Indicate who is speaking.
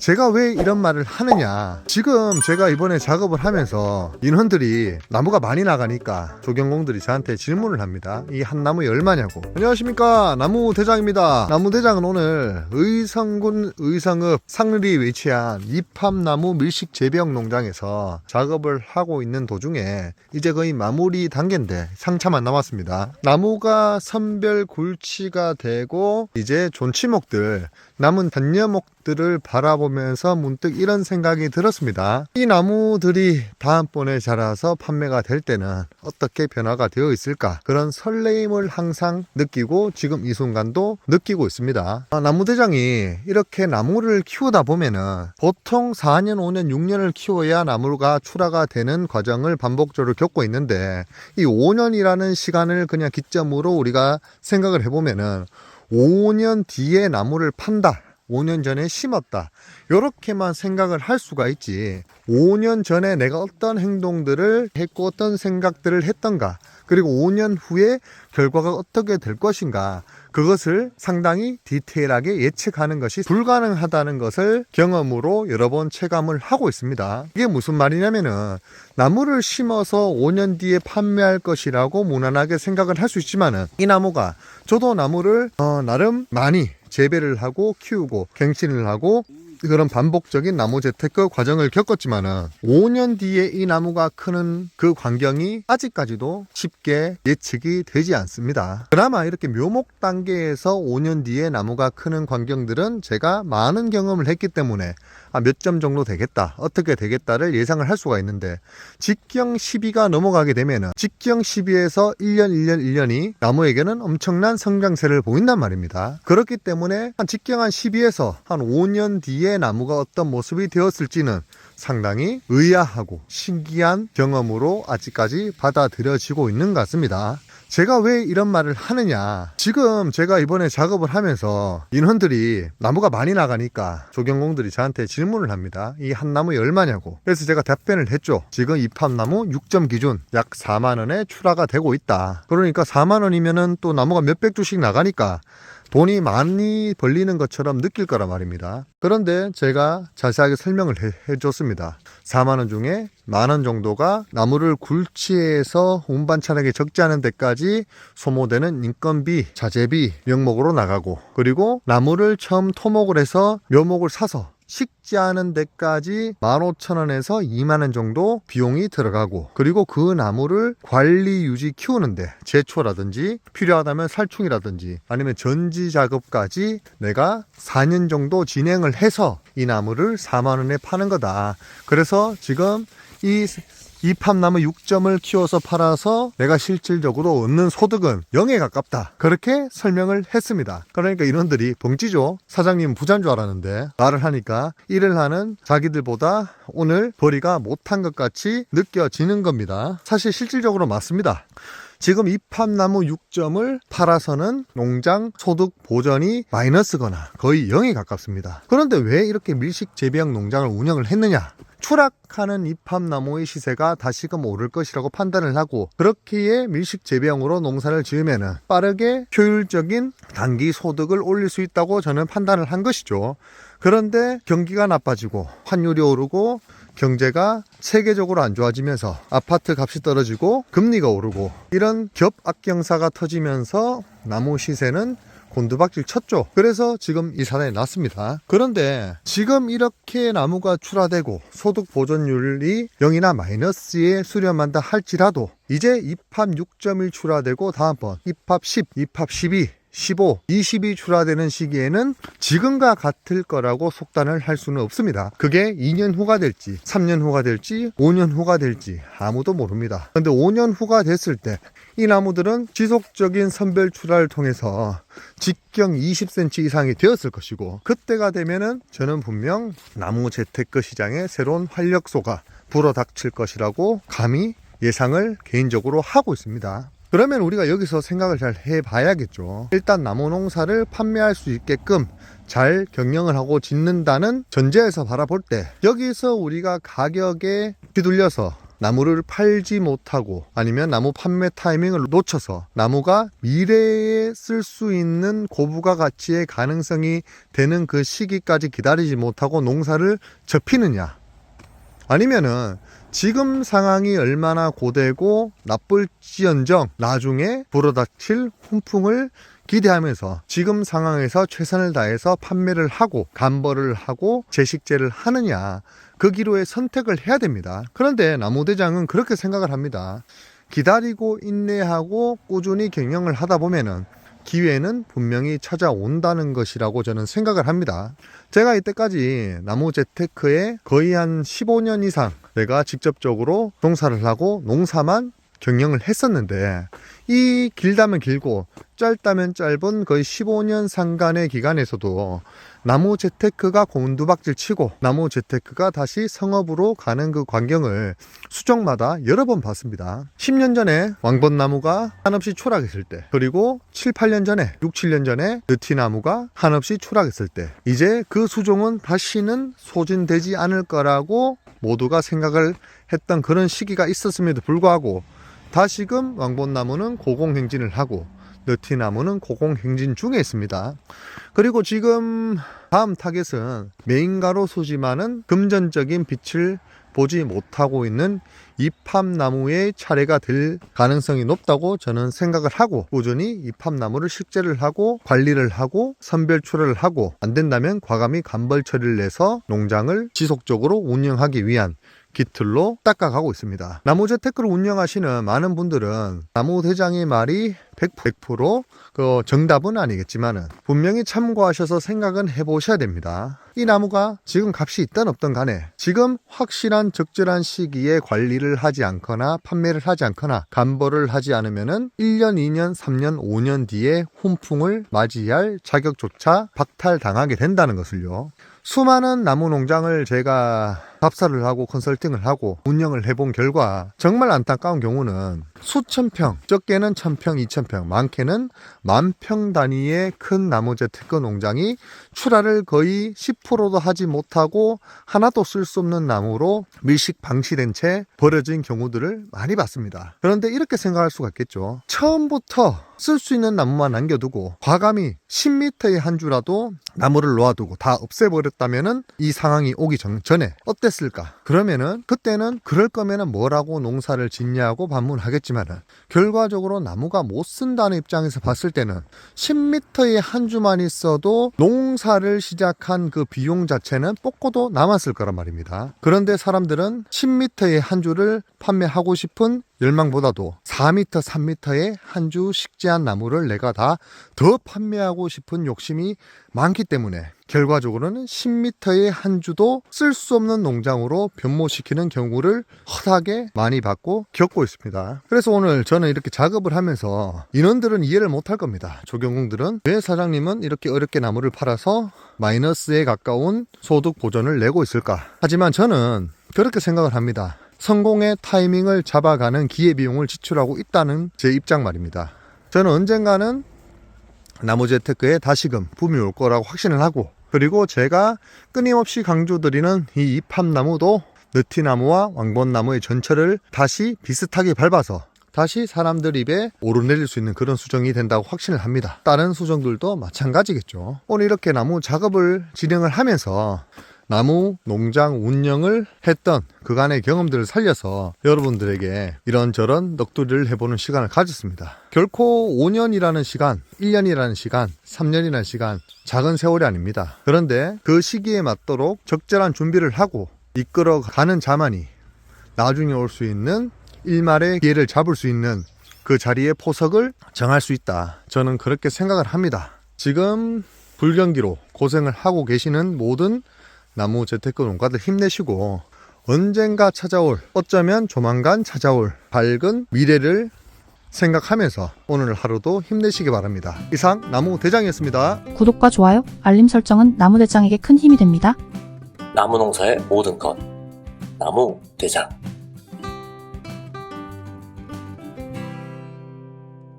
Speaker 1: 제가 왜 이런 말을 하느냐. 지금 제가 이번에 작업을 하면서 인원들이 나무가 많이 나가니까 조경공들이 저한테 질문을 합니다. 이 한 나무에 얼마냐고. 안녕하십니까. 나무 대장입니다. 나무 대장은 오늘 의성군 의성읍 상리에 위치한 이팝나무 밀식 재배용 농장에서 작업을 하고 있는 도중에 이제 거의 마무리 단계인데 상차만 남았습니다. 나무가 선별 굴치가 되고 이제 존치목들 남은 단녀목 들을 바라보면서 문득 이런 생각이 들었습니다. 이 나무들이 다음번에 자라서 판매가 될 때는 어떻게 변화가 되어 있을까? 그런 설레임을 항상 느끼고 지금 이 순간도 느끼고 있습니다. 아, 나무대장이 이렇게 나무를 키우다 보면은 보통 4년, 5년, 6년을 키워야 나무가 출하가 되는 과정을 반복적으로 겪고 있는데 이 5년이라는 시간을 그냥 기점으로 우리가 생각을 해보면은 5년 뒤에 나무를 판다. 5년 전에 심었다. 이렇게만 생각을 할 수가 있지. 5년 전에 내가 어떤 행동들을 했고 어떤 생각들을 했던가. 그리고 5년 후에 결과가 어떻게 될 것인가. 그것을 상당히 디테일하게 예측하는 것이 불가능하다는 것을 경험으로 여러 번 체감을 하고 있습니다. 이게 무슨 말이냐면은 나무를 심어서 5년 뒤에 판매할 것이라고 무난하게 생각을 할 수 있지만은 이 나무가 저도 나무를 어, 나름 많이 재배를 하고 키우고 갱신을 하고 그런 반복적인 나무 재테크 과정을 겪었지만은 5년 뒤에 이 나무가 크는 그 광경이 아직까지도 쉽게 예측이 되지 않습니다. 그나마 이렇게 묘목 단계에서 5년 뒤에 나무가 크는 광경들은 제가 많은 경험을 했기 때문에 아, 몇 점 정도 되겠다, 어떻게 되겠다를 예상을 할 수가 있는데 직경 12가 넘어가게 되면은 직경 12에서 1년, 1년, 1년이 나무에게는 엄청난 성장세를 보인단 말입니다. 그렇기 때문에 한 직경 한 12에서 한 5년 뒤에 나무가 어떤 모습이 되었을지는 상당히 의아하고 신기한 경험으로 아직까지 받아들여지고 있는 것 같습니다. 제가 왜 이런 말을 하느냐. 지금 제가 이번에 작업을 하면서 인원들이 나무가 많이 나가니까 조경공들이 저한테 질문을 합니다. 이 한 나무에 얼마냐고. 그래서 제가 답변을 했죠. 지금 이팝나무 6점 기준 약 4만원에 출하가 되고 있다. 그러니까 4만원이면은 또 나무가 몇백 주씩 나가니까 돈이 많이 벌리는 것처럼 느낄 거란 말입니다. 그런데 제가 자세하게 설명을 해, 줬습니다 4만원 중에 만원 정도가 나무를 굴치해서 운반차량에 적지 않은 데까지 소모되는 인건비, 자재비, 명목으로 나가고 그리고 나무를 처음 토목을 해서 묘목을 사서 식지 않은 데까지 15,000원에서 2만원 정도 비용이 들어가고 그리고 그 나무를 관리 유지 키우는데 제초라든지 필요하다면 살충이라든지 아니면 전지 작업까지 내가 4년 정도 진행을 해서 이 나무를 4만원에 파는 거다. 그래서 지금 이 이 팝나무 6점을 키워서 팔아서 내가 실질적으로 얻는 소득은 0에 가깝다. 그렇게 설명을 했습니다. 그러니까 인원들이 벙찌죠. 사장님 부자인 줄 알았는데 말을 하니까 일을 하는 자기들보다 오늘 벌이가 못한 것 같이 느껴지는 겁니다. 사실 실질적으로 맞습니다. 지금 이팝나무 6점을 팔아서는 농장 소득 보전이 마이너스거나 거의 0에 가깝습니다. 그런데 왜 이렇게 밀식 재배형 농장을 운영을 했느냐? 추락하는 이팝나무의 시세가 다시금 오를 것이라고 판단을 하고 그렇기에 밀식 재배형으로 농사를 지으면 빠르게 효율적인 단기 소득을 올릴 수 있다고 저는 판단을 한 것이죠. 그런데 경기가 나빠지고 환율이 오르고 경제가 세계적으로 안 좋아지면서 아파트 값이 떨어지고 금리가 오르고 이런 겹 악경사가 터지면서 나무 시세는 곤두박질 쳤죠. 그래서 지금 이 사단이 났습니다. 그런데 지금 이렇게 나무가 출하되고 소득 보존율이 0이나 마이너스에 수렴한다 할지라도 이제 입합 6.1 출하되고 다음번 입합 10, 입합 12 15, 20이 출하되는 시기에는 지금과 같을 거라고 속단을 할 수는 없습니다. 그게 2년 후가 될지, 3년 후가 될지, 5년 후가 될지 아무도 모릅니다. 근데 5년 후가 됐을 때 이 나무들은 지속적인 선별 출하를 통해서 직경 20cm 이상이 되었을 것이고 그때가 되면은 저는 분명 나무 재테크 시장에 새로운 활력소가 불어닥칠 것이라고 감히 예상을 개인적으로 하고 있습니다. 그러면 우리가 여기서 생각을 잘 해봐야겠죠. 일단 나무 농사를 판매할 수 있게끔 잘 경영을 하고 짓는다는 전제에서 바라볼 때 여기서 우리가 가격에 휘둘려서 나무를 팔지 못하고 아니면 나무 판매 타이밍을 놓쳐서 나무가 미래에 쓸 수 있는 고부가 가치의 가능성이 되는 그 시기까지 기다리지 못하고 농사를 접히느냐 아니면은 지금 상황이 얼마나 고되고 나쁠지언정 나중에 불어닥칠 훈풍을 기대하면서 지금 상황에서 최선을 다해서 판매를 하고 감벌을 하고 재식재를 하느냐 그 기로에 선택을 해야 됩니다. 그런데 나무대장은 그렇게 생각을 합니다. 기다리고 인내하고 꾸준히 경영을 하다 보면은 기회는 분명히 찾아온다는 것이라고 저는 생각을 합니다. 제가 이때까지 나무 재테크에 거의 한 15년 이상 내가 직접적으로 농사를 하고 농사만 경영을 했었는데 이 길다면 길고 짧다면 짧은 거의 15년 상간의 기간에서도 나무 재테크가 곤두박질 치고 나무 재테크가 다시 성업으로 가는 그 광경을 수정마다 여러 번 봤습니다. 10년 전에 왕벚나무가 한없이 추락했을 때 그리고 7, 8년 전에 6, 7년 전에 느티나무가 한없이 추락했을 때 이제 그 수종은 다시는 소진되지 않을 거라고 모두가 생각을 했던 그런 시기가 있었음에도 불구하고 다시금 왕벚나무는 고공행진을 하고 느티나무는 고공행진 중에 있습니다. 그리고 지금 다음 타겟은 메인가로 소지만은 금전적인 빛을 보지 못하고 있는 이팝나무의 차례가 될 가능성이 높다고 저는 생각을 하고 꾸준히 이팝나무를 식재를 하고 관리를 하고 선별 출하를 하고 안 된다면 과감히 간벌 처리를 내서 농장을 지속적으로 운영하기 위한 기틀로 닦아가고 있습니다. 나무재테크를 운영하시는 많은 분들은 나무대장의 말이 100%, 그 정답은 아니겠지만은 분명히 참고하셔서 생각은 해보셔야 됩니다. 이 나무가 지금 값이 있든 없든 간에 지금 확실한 적절한 시기에 관리를 하지 않거나 판매를 하지 않거나 간벌을 하지 않으면은 1년, 2년, 3년, 5년 뒤에 훈풍을 맞이할 자격조차 박탈당하게 된다는 것을요. 수많은 나무 농장을 제가 답사를 하고 컨설팅을 하고 운영을 해본 결과 정말 안타까운 경우는 수천 평, 적게는 천 평, 이천 평, 많게는 만 평 단위의 큰 나무 재테크 농장이 출하를 거의 10%도 하지 못하고 하나도 쓸 수 없는 나무로 밀식 방치된 채 버려진 경우들을 많이 봤습니다. 그런데 이렇게 생각할 수가 있겠죠. 처음부터 쓸수 있는 나무만 남겨두고 과감히 10m의 한 주라도 나무를 놓아두고 다 없애버렸다면은 이 상황이 오기 전, 전에 어땠 을까? 그러면은 그때는 그럴 거면은 뭐라고 농사를 짓냐고 반문하겠지만은 결과적으로 나무가 못 쓴다는 입장에서 봤을 때는 10m의 한 주만 있어도 농사를 시작한 그 비용 자체는 뽑고도 남았을 거란 말입니다. 그런데 사람들은 10m의 한 주를 판매하고 싶은 열망보다도 4m, 3m의 한 주 식재한 나무를 내가 다 더 판매하고 싶은 욕심이 많기 때문에 결과적으로는 10m의 한 주도 쓸 수 없는 농장으로 변모시키는 경우를 허다하게 많이 받고 겪고 있습니다. 그래서 오늘 저는 이렇게 작업을 하면서 인원들은 이해를 못할 겁니다. 조경공들은 왜 사장님은 이렇게 어렵게 나무를 팔아서 마이너스에 가까운 소득 보전을 내고 있을까? 하지만 저는 그렇게 생각을 합니다. 성공의 타이밍을 잡아가는 기회비용을 지출하고 있다는 제 입장 말입니다. 저는 언젠가는 나무재테크에 다시금 붐이 올 거라고 확신을 하고 그리고 제가 끊임없이 강조드리는 이 이팝나무도 느티나무와 왕벚나무의 전철을 다시 비슷하게 밟아서 다시 사람들 입에 오르내릴 수 있는 그런 수정이 된다고 확신을 합니다. 다른 수정들도 마찬가지겠죠. 오늘 이렇게 나무 작업을 진행을 하면서 나무 농장 운영을 했던 그간의 경험들을 살려서 여러분들에게 이런저런 넋두리를 해보는 시간을 가졌습니다. 결코 5년이라는 시간, 1년이라는 시간, 3년이라는 시간 작은 세월이 아닙니다. 그런데 그 시기에 맞도록 적절한 준비를 하고 이끌어가는 자만이 나중에 올 수 있는 일말의 기회를 잡을 수 있는 그 자리의 포석을 정할 수 있다. 저는 그렇게 생각을 합니다. 지금 불경기로 고생을 하고 계시는 모든 나무 재테크 농가들 힘내시고 언젠가 찾아올 어쩌면 조만간 찾아올 밝은 미래를 생각하면서 오늘 하루도 힘내시기 바랍니다. 이상 나무 대장이었습니다.
Speaker 2: 구독과 좋아요, 알림 설정은 나무 대장에게 큰 힘이 됩니다.
Speaker 3: 나무 농사의 모든 것. 나무 대장.